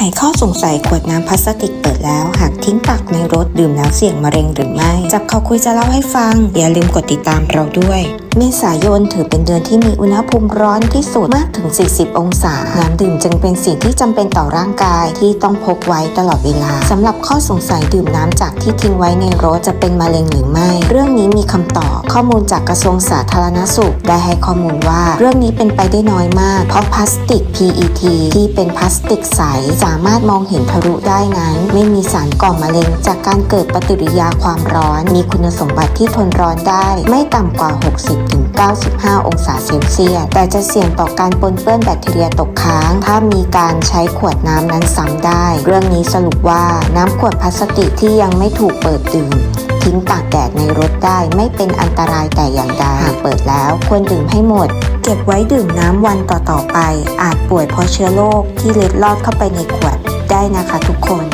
ไขข้อสงสัยขวดน้ำพลาสติกเปิดแล้ว หากทิ้งปากในรถดื่มแล้วเสี่ยงมะเร็งหรือไม่ จับเขาคุยจะเล่าให้ฟัง อย่าลืมกดติดตามเราด้วย เมษายนถือเป็นเดือนที่มีอุณหภูมิร้อนที่สุดมากถึง 40 องศา น้ำดื่มจึงเป็นสิ่งที่จำเป็นต่อร่างกายที่ต้องพกไว้ตลอดเวลาสำหรับข้อสงสัยดื่มน้ำจากที่ทิ้งไว้ในรถจะเป็นมะเร็งหรือไม่ เรื่องนี้มีคำตอบ ข้อมูลจากกระทรวงสาธารณสุข ได้ให้ข้อมูลว่า เรื่องนี้เป็นไปได้น้อยมาก เพราะพลาสติก PET ที่เป็นพลาสติกใสสามารถมองเห็นทะลุได้นั้น ไม่มีสารก่อมะเร็ง จากการเกิดปฏิกิริยาความร้อน มีคุณสมบัติที่ทนร้อนได้ ไม่ต่ำกว่า 60 60-95 องศาเซลเซียสแต่จะเสี่ยงต่อการปนเปื้อนแบคทีเรียตกค้าง ถ้ามีการใช้ขวดน้ำนั้นซ้ำได้ เรื่องนี้สรุปว่าน้ำขวดพลาสติกที่ยังไม่ถูกเปิดดื่มทิ้งตากแดดในรถได้ไม่เป็นอันตรายแต่อย่างใดหากเปิดแล้วควรดื่มให้หมด เก็บไว้ดื่มน้ำวันต่อๆไป อาจป่วยเพราะเชื้อโรคที่เล็ดลอดเข้าไปในขวดได้นะคะทุกคน